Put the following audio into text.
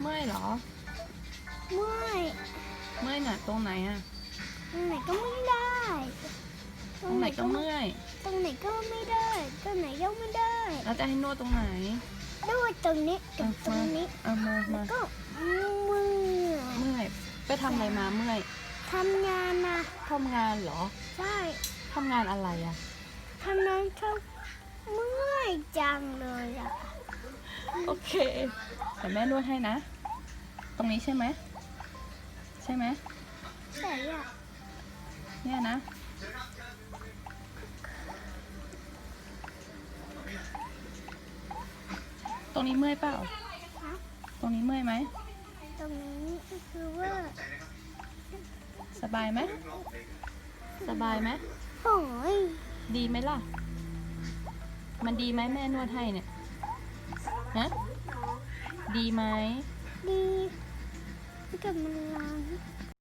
เมื่อยเหรอ เมื่อยเมื่อยหน่ะตรงไหนอะตรงไหนก็ไม่ได้ตรงไหนก็เมื่อย ตรงไหนก็ไม่ได้ ตรงไหนก็ไม่ได้แล้วจะให้นวดตรงไหนด้วยตรงนี้ตรอะงตรงมานี้เอามาแล้มาวก็เมื่อยเมื่อยไปทำอะไรมาเมื่อยทำงานนะทำงานเหรอ ใช่ทำงานอะไรอะทำงานเขาเมื่อยจังเลยอะ โอเคแต่แม่นวดให้นะ ตรงนี้ใช่ไหม ใช่ไหมแต่อะเนี่ยนะ ตรงนี้เมื่อยเปล่าฮะตรงนี้เมื่อยไหม ตรงนี้ก็คือว่าสบายไหม สบายไหม โอ้ยดีไหมล่ะ มันดีไหมแม่นวดให้เนี่ย ฮะดีไหมดีกับมันร้อน